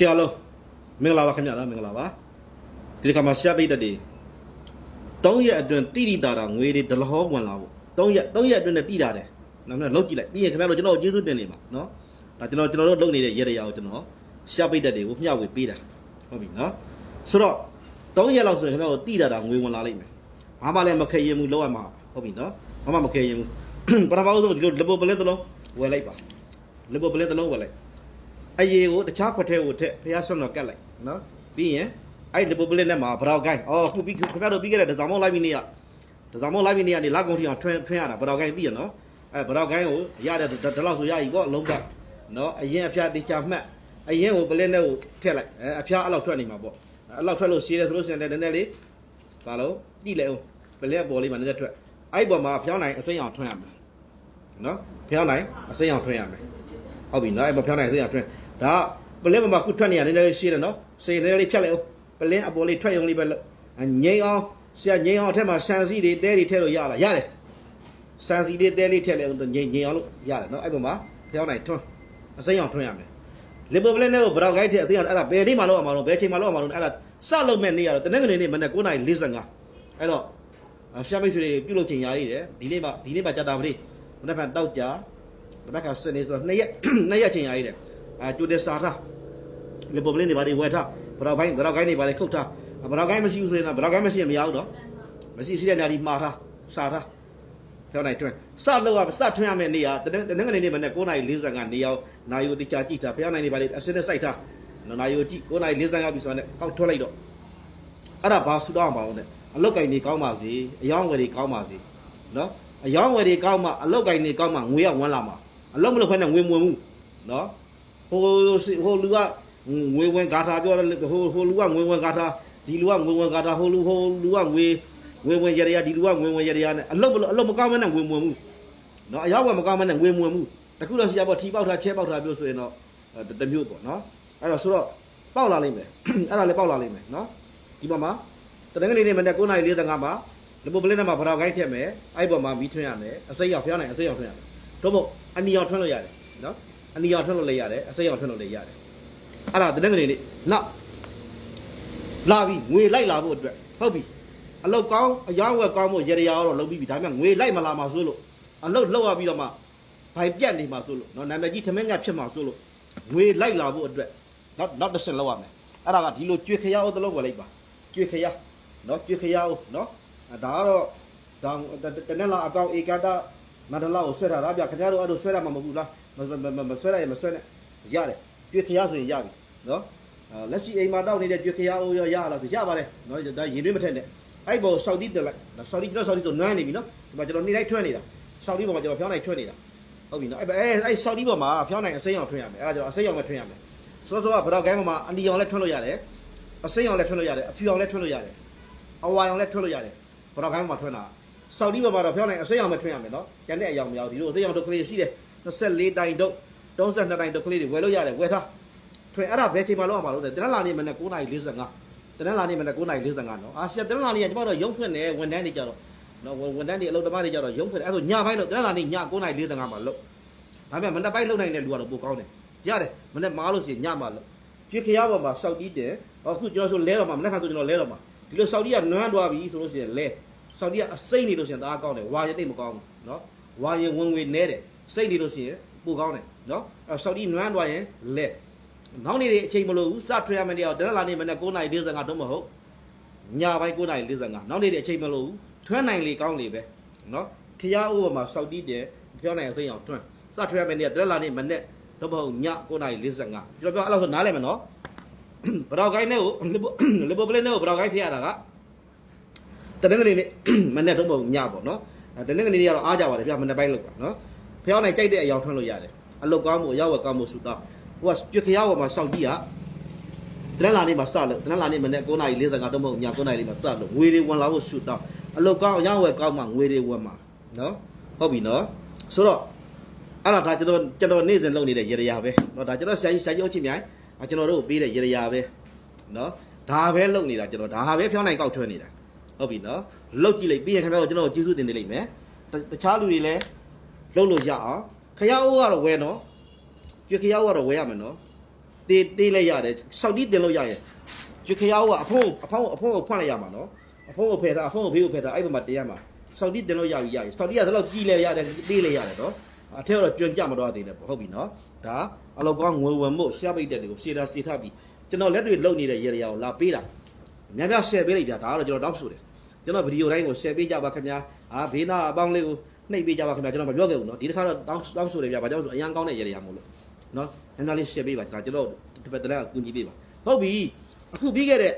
ကဲအားလုံးမင်္ဂလာပါခင်ဗျာနော်မင်္ဂလာပါဒီတစ်ခါမှာရှားပိတ်သက်တွေ3ရက်အတွင်းတိတိတာတာငွေတွေဒလဟောဝင်လာဖို့3ရက်3ရက်အတွင်းနဲ့တိတာတယ်နော်နော်လောက်ကြည့်လိုက်ပြီးရင်ခင်ဗျားတို့ကျွန်တော်ကျေးဇူးတင်နေပါနော်ဒါကျွန်တော်ကျွန်တော်တို့လုပ်နေတဲ့ရေတရားကိုကျွန်တော်ရှားပိတ်သက်တွေကိုမျှဝေပေးတာဟုတ်ပြီနော်ဆိုတော့3ရက်လောက်ဆိုရင်ခင်ဗျားတို့တိတာတာငွေဝင်လာလိမ့်မယ်ဘာမှလည်းမခဲရင်ဘူးလောက်ရမှာဟုတ်ပြီနော်ဘာမှမခဲရင်ဘူးပထမဆုံးဒီလိုလဘပလဲသလုံးဝယ်လိုက်ပါလဘပလဲသလုံးဝယ်လိုက် အရေကိုတခြားခွက်ထဲကိုထည့်ဖះဆွမ်းတော့ကတ်လိုက်နော်ပြီးရင်အဲ့ဒီပုပလစ်နဲ့မှာဘရောက်ကိုင်းအော်ခုပြီးခင်ဗျားတို့ပြီးခဲ့တဲ့ဒဇာမောလိုက်ပြီးနေရဒဇာမောလိုက်ပြီးနေရနေလက်ကုန်းထီအောင်ထွန်းထွန်းရတာဘရောက်ကိုင်းသိရနော်အဲ့ဘရောက်ကိုင်းကိုရတဲ့ဒီလောက်ဆိုရပြီပေါ့အလုံးကနော်အရင်အဖျားတေချာမှတ်အရင်ကိုပလစ်နဲ့ကိုထည့်လိုက်အဲအဖျားအဲ့လောက်ထွက်နေမှာပေါ့အဲ့လောက်ထွက်လို့ရှည်တယ်ဆိုလို့ရှိရင်လည်းနည်းနည်းလေးဘာလို့တိလိုက်အောင်ပလစ်ပေါ်လေးမှာနည်းနည်းထွက်အဲ့ပေါ်မှာဖျောင်းနိုင်အစိမ်းအောင်ထွန်းရမယ်နော်ဖျောင်းနိုင်အစိမ်းအောင်ထွန်းရမယ်ဟုတ်ပြီနော်အဲ့ပေါ်ဖျောင်းနိုင်အစိမ်းအောင်ထွန်း ဒါပလင်းပေါ်မှာခုထွက်နေရနည်းနည်းလေးရှည်တယ်နော်စေနည်းနည်းလေးဖြတ်လိုက်အောင်ပလင်းအပေါ်လေးထွက်ရုံလေးပဲလို့ငိမ့်အောင်ဆရာငိမ့်အောင်အထက်မှာဆန်စီတွေတဲတွေထည့်လို့ရလားရတယ်ဆန်စီတွေတဲလေးထည့်လိုက်အောင်ငိမ့်ငိမ့်အောင်လို့ရတယ်နော်အဲ့ပေါ်မှာဖျောင်းနိုင်ထွန်းအစိမ်းအောင်ထွန်းရမယ်လီဘပလင်းနဲ့ကိုဘရောက်ခိုင်းထည့်အသိအောင်အဲ့ဒါဘယ်နေ့မှလောက်အောင်မလို့ဘယ်ချိန်မှလောက်အောင်မလို့အဲ့ဒါစလုပ်မဲ့နေ့ရတော့တနင်္ဂနွေနေ့မနေ့9:45အဲ့တော့ရှာမိတ်ဆွေတွေပြုလုပ်ချိန်ရည်တယ်ဒီနေ့မှဒီနေ့မှကြာတာပလေးမနေ့ကတောက်ကြမနေ့ကစနေဆိုတော့2ရက်2ရက်ချိန်ရည်တယ်အဲ ကျိုးတဲ့စားထားလေပေါ်ပလင်းတွေဘာတွေဝယ်ထားဘရောက်ခိုင်းဘရောက်ခိုင်းတွေဘာတွေခုတ်ထားဘရောက်ခိုင်းမရှိဘူးဆိုရင်တော့ဘရောက်ခိုင်းမရှိရင်မရဘူးတော့မရှိရှိတဲ့နေရာဒီမှာထားစားထားပြောနိုင်တွန်းစလောက်ရစထွန်းရမယ့်နေရာတနင်္ဂနွေနေ့မနေ့9:45နေရောက်နိုင်ယူတချာကြည့်ထားဖျားနိုင်နေပါလေအစစ်နဲ့စိုက်ထားနိုင်ယူကြည့်9:45ပြီဆိုတော့အောက်ထွက်လိုက်တော့အဲ့ဒါဘာဆူတောင်းပါအောင်တဲ့အလောက်ကင်တွေကောင်းပါစေအယောင်းဝယ်တွေကောင်းပါစေနော်အယောင်းဝယ်တွေကောင်းမှအလောက်ကင်တွေကောင်းမှငွေရဝန်းလာမှာအလောက်မလုပ်ခွင့်နဲ့ငွေမဝင်ဘူးနော် ဟိုဟိုလူကငွေဝင်ဂါထာပြောတယ်ဟိုဟိုလူကငွေဝင်ဂါထာဒီလူကငွေဝင်ဂါထာဟိုလူဟိုလူကငွေငွေဝင်ရရဒီလူကငွေဝင်ရရနဲ့အလောက်အလောက်မကောင်းမနဲ့ငွေမဝင်ဘူးနော်အယောင်းဝယ်မကောင်းမနဲ့ငွေမဝင်ဘူးတခုတော့ရှိရပေါ့ထီပေါက်ထားချဲပေါက်ထားပြောဆိုရင်တော့တမျိုးပေါ့နော်အဲ့တော့ဆိုတော့ပေါက်လာလိမ့်မယ်အဲ့ဒါလည်းပေါက်လာလိမ့်မယ်နော်ဒီမှာမှာတနင်္ဂနွေနေ့မနေ့9:45မှာလဘပလင်းနဲ့မှာဗရာကိုင်းထည့်မယ်အဲ့ပေါ်မှာမီးထွန်းရမယ်အစိမ်းရောက်ဖျောင်းနိုင်အစိမ်းရောက်ထွန်းရမယ်တို့မို့အနီရောက်ထွန်းလို့ရတယ်နော် အနီရောက်ထွန်းလို့လည်းရတယ်အစိမ်းရောက်ထွန်းလို့လည်းရတယ်အဲ့ဒါတနင်္ဂနွေနေ့နောက်လာပြီငွေလိုက်လာဖို့အတွက်ဟုတ်ပြီအလုတ်ကောင်းအယောင်းဝက်ကောင်းဖို့ရေရရာတော့လုပ်ပြီးပြီဒါပေမဲ့ငွေလိုက်မလာမှာဆိုလို့အလုတ်လောက်ရပြီးတော့မှဘိုင်ပြတ်နေမှာဆိုလို့နော်နာမည်ကြီးသမင်းငတ်ဖြစ်မှာဆိုလို့ငွေလိုက်လာဖို့အတွက်နောက်နောက်တစ်ဆင့်လောက်ရမယ်အဲ့ဒါကဒီလိုကြွေခရအောင်တလုံးကိုလိုက်ပါကြွေခရနော်ပြခရအောင်နော်ဒါကတော့ဒါတနက်လာအကောင်ဧကတာမန္တလာကိုဆွဲတာလားဗျခင်ဗျားတို့အဲ့လိုဆွဲတာမှမဟုတ်ဘူးလား မဆွဲရရင်မဆွဲနဲ့ရတယ်ပြခရဆိုရင်ရပြီနော်လက်ရှိအိမ်မှာတောက်နေတဲ့ပြခရအိုးရရလားဆိုရပါတယ်နော်ဒါရင်သွင်းမထက်နဲ့အဲ့ဘောဆောက်တီးတက်လိုက်ဆောက်တီးကျွန်တော်ဆောက်တီးဆိုနွမ်းနေပြီနော်ဒီမှာကျွန်တော်နေလိုက်ထွန်းနေတာဆောက်တီးပေါ်မှာကျွန်တော်ဖျောင်းနိုင်ထွန်းနေတာဟုတ်ပြီနော်အဲ့အဲ့အဲ့ဆောက်တီးပေါ်မှာဖျောင်းနိုင်အစိမ်းအောင်ထွန်းရမယ်အဲ့ဒါကျွန်တော်အစိမ်းအောင်ပဲထွန်းရမယ်စောစောကဘရောက်ကိုင်းပေါ်မှာအန်တီအောင်လည်းထွန်းလို့ရတယ်အစိမ်းအောင်လည်းထွန်းလို့ရတယ်အဖြူအောင်လည်းထွန်းလို့ရတယ်အဝါရောင်လည်းထွက်လို့ရတယ်ဘတော်ခိုင်းမှာထွက်တာဆောက်ဒီဘက်မှာတော့ဖျောင်းနိုင်အစိမ်းအောင်ပဲထွက်ရမယ်နော်ကျန်တဲ့အယောင်မရောက်ဒီလိုအစိမ်းအောင်ဒုတ်ကလေးရှိတယ် 24တိုင်တုတ်32တိုင်တုတ်ကလေးတွေဝယ်လို့ရတယ်ဝယ်ထားထွေအဲ့ဒါဘယ်ချိန်မှလောက်အောင်မလို့တဲ့တနက်လာနေ့မနေ့9:45တနက်လာနေ့မနေ့9:45နော်အာရှတနက်လာနေ့ကကျွန်တော်တို့ရုံးဖွင့်တယ်ဝန်ထမ်းတွေကြတော့နော်ဝန်ထမ်းတွေအလုပ်သမားတွေကြတော့ရုံးဖွင့်တယ်အဲ့ဆိုညပိုင်းလို့တနက်လာနေ့ည9:45မှာလောက်ဒါပေမဲ့မနေ့ပိုင်းလောက်နိုင်တဲ့လူကတော့ပိုကောင်းတယ်ရတယ်မနေ့မားလို့စီညမှာလောက်ပြခရပေါ်မှာရှောက်တီးတယ်အခုကျွန်တော်ဆိုလဲတော့မှာမနေ့ကဆိုကျွန်တော်လဲတော့မှာဒီလိုရှောက်တီးကနွမ်းသွားပြီဆိုလို့ရှိရင်လဲရှောက်တီးကအစိမ့်နေလို့ရှိရင်တအားကောင်းတယ်ဝါရတိတ်မကောင်းဘူးနော်ဝါရင်ဝင်ဝင်နဲတယ် စိတ်နေလို့ရှိရင်ပိုကောင်းတယ်နော်အဲ့ဆော်ဒီနွမ်းသွားရင်လက်နောက်နေ့အချိန်မလိုဘူးစထရမန်တရားတရက်လာနေ့မနေ့9:45တော့မဟုတ်ညပိုင်း9:45နောက်နေ့အချိန်မလိုဘူးထွန်းနိုင်လေကောင်းလေပဲနော်ခရီးဥပမာစောက်တီးတယ်ပြောနိုင်အစိမ့်အောင်ထွန်းစထရမန်တရားတရက်လာနေ့မနေ့တော့မဟုတ်ည9:45ပြောပြောအဲ့လိုဆိုနားလဲမယ်နော်ဘရော့ကိုင်းနဲ့ကိုလီဗာပူးနဲ့ကိုဘရော့ကိုင်းထရတာကတနင်္ဂနွေနေ့မနေ့တော့မဟုတ်ညပေါ့နော်တနင်္ဂနွေနေ့ကတော့အားကြပါတယ်ပြမနေ့ပိုင်းလောက်ပါနော် ဖျောင်းနိုင်ကြိုက်တဲ့အယောင်ထွန်းလို့ရတယ်အလုတ်ကောင်းမှုအရောက်ဝက်ကောင်းမှုဆူတော့ဟိုကပြခရဝမှာစောက်ကြည့်ရတနင်္လာနေ့မှာစလို့တနင်္လာနေ့မနေ့9:45တော့မဟုတ်ည9:00လေးမှာစလို့ငွေတွေဝင်လာဖို့ဆူတော့အလုတ်ကောင်းအရောက်ဝက်ကောင်းမှငွေတွေဝင်မှာနော်ဟုတ်ပြီနော်ဆိုတော့အဲ့ဒါဒါကျွန်တော်ကျွန်တော်နေ့စဉ်လုပ်နေတဲ့ရေရရာပဲเนาะဒါကျွန်တော်ဆရာကြီးဆရာကြီးအချင်းမြိုင်အကျွန်တော်တို့ပေးတဲ့ရေရရာပဲเนาะဒါပဲလုပ်နေတာကျွန်တော်ဒါဟာပဲဖြောင်းနိုင်ကောက်ထွန်းနေတာဟုတ်ပြီเนาะလုတ်ကြည့်လိုက်ပြီးရင်ခင်ဗျားတို့ကျွန်တော်ကျေးဇူးတင်နေလိမ့်မယ်တခြားလူတွေလည်း လုတ်လို့ရအောင်ခရအိုးကတော့ဝဲနော်ကြွခရအိုးကတော့ဝဲရမယ်နော်တတေးတေးလဲရတယ်စောက်တီးတင်လို့ရရင်ကျွခရောက်ကအဖုံးအဖုံးအဖုံးကိုဖွင့်လိုက်ရမှာနော်အဖုံးကိုဖယ်ထားအဖုံးကိုဘေးကိုဖယ်ထားအဲ့ဘက်မှာတင်ရမှာစောက်တီးတင်လို့ရပြီရပြီစောက်တီးကဆိုတော့ကြီးလဲရတယ်တေးလဲရတယ်နော်အထက်ကတော့ကျွံကြမတော့သေးတယ်ပေါ့ဟုတ်ပြီနော်ဒါအလောက်ကောင်းငွေဝင်မှုရှားပိတ်တဲ့တွေကိုစေတာစေထပြီးကျွန်တော်လက်တွေလုံနေတဲ့ရေရရာကိုလာပေးတာများများ share ပေးလိုက်ပြဒါကတော့ကျွန်တော်တောက်ဆိုတယ်ကျွန်တော်ဗီဒီယိုတိုင်းကို share ပေးကြပါခင်ဗျာအာဘေးနာအပေါင်းလေးကို နှိပ်ပေးကြပါခင်ဗျာကျွန်တော်မပြောခဲ့ဘူးနော်ဒီတစ်ခါတော့တောင်းတောင်းဆိုတယ်ဗျာဘာကြောင့်ဆိုအရန်ကောင်းတဲ့ရေရရာမို့လို့နော်အများလေး share ပေးပါကျွန်တော်ဒီဘက်တန်းကူညီပေးပါဟုတ်ပြီအခုပြီးခဲ့တဲ့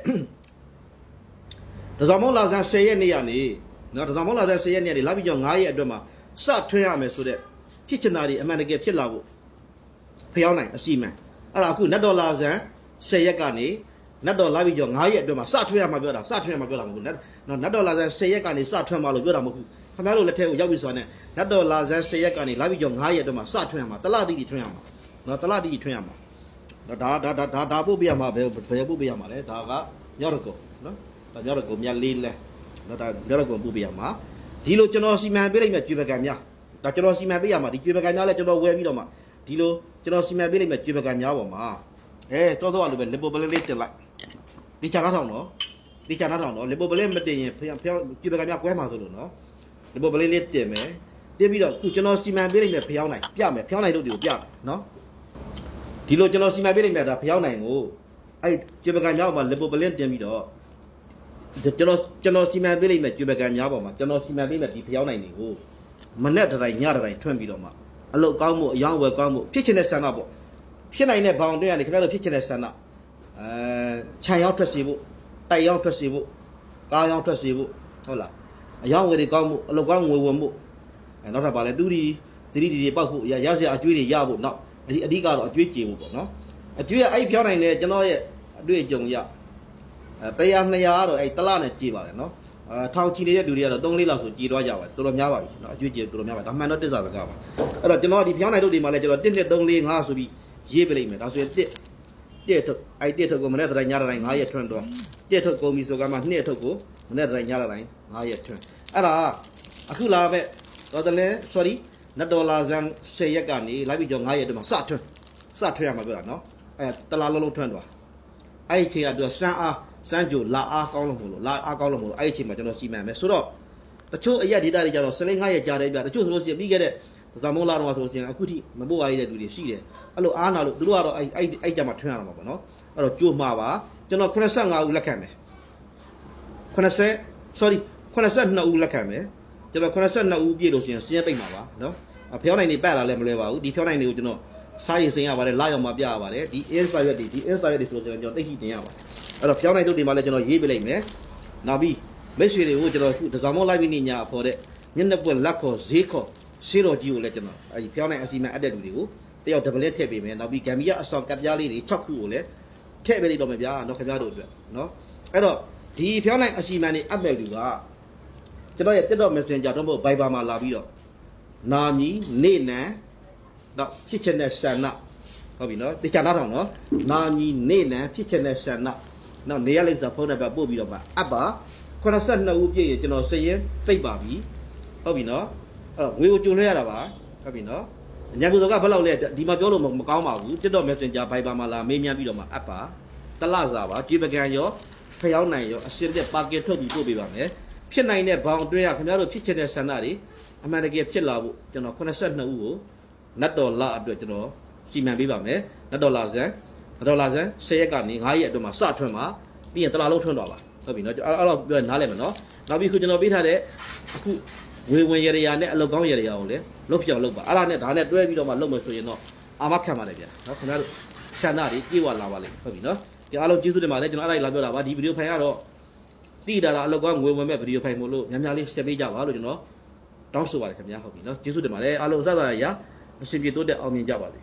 ဒဇမောလာဆန်10ရက်နေ့ကနေနော်ဒဇမောလာဆန်10ရက်နေ့ကနေလာပြီးကြောင်း9ရက်အတွက်မှာစထွင်းရမယ်ဆိုတဲ့ဖြစ်ချင်တာတွေအမှန်တကယ်ဖြစ်လာဖို့ဖျောင်းနိုင်အစီမံအဲ့ဒါအခုနတ်ဒေါ်လာဆန်10ရက်ကနေနတ်ဒေါ်လာပြီးကြောင်း9ရက်အတွက်မှာစထွင်းရမှာပြောတာစထွင်းရမှာပြောတာမဟုတ်ဘူးနတ်နော်နတ်ဒေါ်လာဆန်10ရက်ကနေစထွင်းမှာလို့ပြောတာမဟုတ်ဘူး ခင်ဗျားတို့လက်ထက်ကိုရောက်ပြီဆိုတာနဲ့နတ်ဒေါ်လာဆန်10ရက်ကနေလာပြီးကြောင်း9ရက်အတွက်မှာစထွင်းရမှာတလားတိတိထွင်းရမှာနော်တလတိထွင်းရမှာနော်ဒါဒါဒါဒါဒါပို့ပြရမှာဘယ်ဘယ်ပို့ပြရမှာလဲဒါကမြောက်ရကုံနော်ဒါမြောက်ရကုံမြတ်လေးလဲနော်ဒါမြောက်ရကုံပို့ပြရမှာဒီလိုကျွန်တော်စီမံပေးလိုက်မယ်ကျွေပကံများဒါကျွန်တော်စီမံပေးရမှာဒီကျွေပကံများလဲကျွန်တော်ဝယ်ပြီးတော့မှဒီလိုကျွန်တော်စီမံပေးလိုက်မယ်ကျွေပကံများပေါ်မှာအဲသောသောလိုပဲလေပိုပလေးလေးတင်လိုက်ဒီချာထားထောင်နော်ဒီချာထားထောင်နော်လေပိုပလေးမတင်ရင်ဖျောင်းဖျောင်းကျွေပကံများကွဲမှာဆိုလို့နော် လေပိုပလေးလေးတင်မယ်တင်ပြီးတော့ခုကျွန်တော်စီမံပေးလိုက်မယ်ဖျောင်းနိုင်ပြမယ်ဖျောင်းနိုင်တို့တွေကိုပြမယ်နော်ဒီလိုကျွန်တော်စီမံပေးလိုက်မြတ်ဒါဖျောင်းနိုင်ကိုအဲ့ကျွေပကံများပေါ်မှာလေပိုပလင်းတင်ပြီးတော့ကျွန်တော်ကျွန်တော်စီမံပေးလိုက်မြတ်ကျွေပကံများပေါ်မှာကျွန်တော်စီမံပေးမြတ်ဒီဖျောင်းနိုင်နေကိုမနဲ့တတိုင်းညတတိုင်းထွန့်ပြီးတော့မှအလုတ်ကောင်းမှုအယောင်းဝယ်ကောင်းမှုဖြစ်ချင်တဲ့ဆန္ဒပေါ့ဖြစ်နိုင်တဲ့ဘောင်တွေကနေခင်ဗျားတို့ဖြစ်ချင်တဲ့ဆန္ဒအဲခြံရောက်ထွက်စီဖို့တိုက်ရောက်ထွက်စီဖို့ကားရောက်ထွက်စီဖို့ဟုတ်လား အယောင်းဝယ်တွေကောင်းမှုအလုတ်ကောင်းငွေဝင်မှုအဲနောက်ထပ်ပါလဲသူဒီသတိဒီတွေပောက်ဖို့ရရစရာအကျွေးတွေရဖို့နောက်အဓိအဓိကတော့အကျွေးကြေဖို့ပေါ့နော်အကျွေးကအဲ့ဖြောင်းနိုင်တယ်ကျွန်တော်ရဲ့အတွေ့အကြုံရအဲတရား200ကတော့အဲ့တလနဲ့ကြေပါတယ်နော်အဲထောင်ချီနေတဲ့လူတွေကတော့3-4လောက်ဆိုကြေသွားကြပါတယ်တော်တော်များပါပြီနော်အကျွေးကြေတော်တော်များပါဒါမှန်တော့တစ္ဆာစကားပါအဲ့တော့ကျွန်တော်ဒီဖြောင်းနိုင်တို့တွေမှာလည်းကျွန်တော်1 2 3 4 5ဆိုပြီးရေးပြလိုက်မယ်ဒါဆိုရင်1တစ်ထုတ်အဲ့တစ်ထုတ်ကိုမနေ့တိုင်းညတိုင်း9ရက်ထွန်းတော့တစ်ထုတ်ကုန်ပြီဆိုကမှ2ထုတ်ကိုမ နေ့တိုင်းညတိုင်း9ရက်ထွန်းအဲ့ဒါအခုလာပဲတော့တလဲ sorry နတ်ဒေါ်လာဇန်10ရက်ကနေလိုက်ပြီးကြော9ရက်တည်းမှာစထွန်းစထွန်းရမှာပြောတာနော်အဲတလားလုံးလုံးထွန်းသွားအဲ့ဒီအချိန်ကပြောစမ်းအားစမ်းကြိုလာအားကောင်းလို့မလို့လာအားကောင်းလို့မလို့အဲ့ဒီအချိန်မှာကျွန်တော်စီမံမယ်ဆိုတော့တချို့အရက်ဒေတာတွေကြတော့စလိန်9ရက်ကြာတယ်ပြတချို့ဆိုလို့ရှိရင်ပြီးခဲ့တဲ့ဇာမုံလာတော့ဆိုလို့ရှိရင်အခုထိမပို့ပါရတဲ့လူတွေရှိတယ်အဲ့လိုအားနာလို့သူတို့ကတော့အဲ့အဲ့အဲ့ကြမှာထွန်းရမှာပေါ့နော်အဲ့တော့ကြိုးမှာပါကျွန်တော်85ဦးလက်ခံမယ် 80 sorry 82ဦးလက်ခံမယ်ကျွန်တော်82ဦးပြည့်လို့ရှိရင်စင်းရပိတ်မှာပါနော်အဖျောင်းနိုင်နေပတ်လာလည်းမလွယ်ပါဘူးဒီဖျောင်းနိုင်တွေကိုကျွန်တော်စားရည်စင်ရပါတယ်လာရောက်မှာပြရပါတယ်ဒီ inspire တွေဒီ inspire တွေဆိုလို့ရှိရင်ကျွန်တော်တိတ်ထိတင်ရပါတယ်အဲ့တော့ဖျောင်းနိုင်တို့တွေမှာလည်းကျွန်တော်ရေးပေးလိုက်မယ်နောက်ပြီးမိတ်ဆွေတွေကိုကျွန်တော်အခုဒဇာမောလိုက်ပြီးနေညာဖော်တဲ့ညနေပွင့်လက်ခေါ်ဈေးခေါ်ရှေးတော်ကြီးကိုလည်းကျွန်တော်အဲဒီဖျောင်းနိုင်အစီအမံအပ်တဲ့လူတွေကိုတယောက်ဒဗလက်ထည့်ပေးမယ်နောက်ပြီးဂမ်ဘီယာအဆောင်ကပ်ပြားလေးတွေ6ခုကိုလည်းထည့်ပေးလိုက်တော့မယ်ဗျာနော်ခင်ဗျားတို့အတွက်နော်အဲ့တော့ ဒီဖျောင်းနိုင်အစီအမံတွေအပ်မဲ့လူကကျွန်တော်ရဲ့ TikTok Messenger တော့မဟုတ် Viber မှာလာပြီးတော့နာမည်နေနံတော့ဖြစ်ချင်တဲ့ဆန္ဒဟုတ်ပြီနော်တခြားနားထောင်နော်နာမည်နေနံဖြစ်ချင်တဲ့ဆန္ဒနော်နေရလိမ့်စာဖုန်းနံပါတ်ပို့ပြီးတော့မှအပ်ပါ82ဦးပြည့်ရင်ကျွန်တော်စရင်သိပ်ပါပြီဟုတ်ပြီနော်အဲ့တော့ငွေကိုကြုံလွှဲရတာပါဟုတ်ပြီနော်ညကူစောကဘယ်လောက်လဲဒီမှာပြောလို့မကောင်းပါဘူး TikTok Messenger Viber မှာလာမေးမြန်းပြီးတော့မှအပ်ပါတလစားပါကြည်ပကံရော ဖျောင်းနိုင်ရောအစင်တဲ့ပါကင်ထုတ်ပြီးပို့ပေးပါမယ်ဖြစ်နိုင်တဲ့ဘောင်အတွင်းကခင်ဗျားတို့ဖြစ်ချင်တဲ့ဆန္ဒတွေအမှန်တကယ်ဖြစ်လာဖို့ကျွန်တော်82ဦးကိုနတ်တော်လအတွက်ကျွန်တော်စီမံပေးပါမယ်နတ်တော်လာဇန်နတ်တော်လာဇန်10ရက်ကနေ9ရက်အတွင်းမှာစထွန်းမှာပြီးရင်တလားလုံးထွန်းတော့ပါဟုတ်ပြီနော်အဲ့အဲ့တော့ပြောရင်နားလည်မယ်နော်နောက်ပြီးခုကျွန်တော်ပေးထားတဲ့အခုဝေဝင်ရရနဲ့အလုတ်ကောင်းရရအောင်လေလုတ်ပြောင်လုတ်ပါအဲ့ဒါနဲ့ဒါနဲ့တွဲပြီးတော့မှလုတ်မယ်ဆိုရင်တော့အာမခံပါလေဗျာနော်ခင်ဗျားတို့ဆန္ဒတွေပြေဝလာပါလိမ့်ဟုတ်ပြီနော် ဒီအားလုံးကျေးဇူးတင်ပါတယ်ကျွန်တော်အဲ့ဒါလာပြောတာပါဒီဗီဒီယိုဖိုင်ကတော့တိတာတာအလုတ်ကောင်းငွေဝင်မဲ့ဗီဒီယိုဖိုင်မို့လို့များများလေးရှင်းပေးကြပါလို့ကျွန်တော်တောင်းဆိုပါတယ်ခင်ဗျာဟုတ်ပြီနော်ကျေးဇူးတင်ပါတယ်အားလုံးအစအစရရအရှင်ပြေတိုးတက်အောင်မြင်ကြပါစေ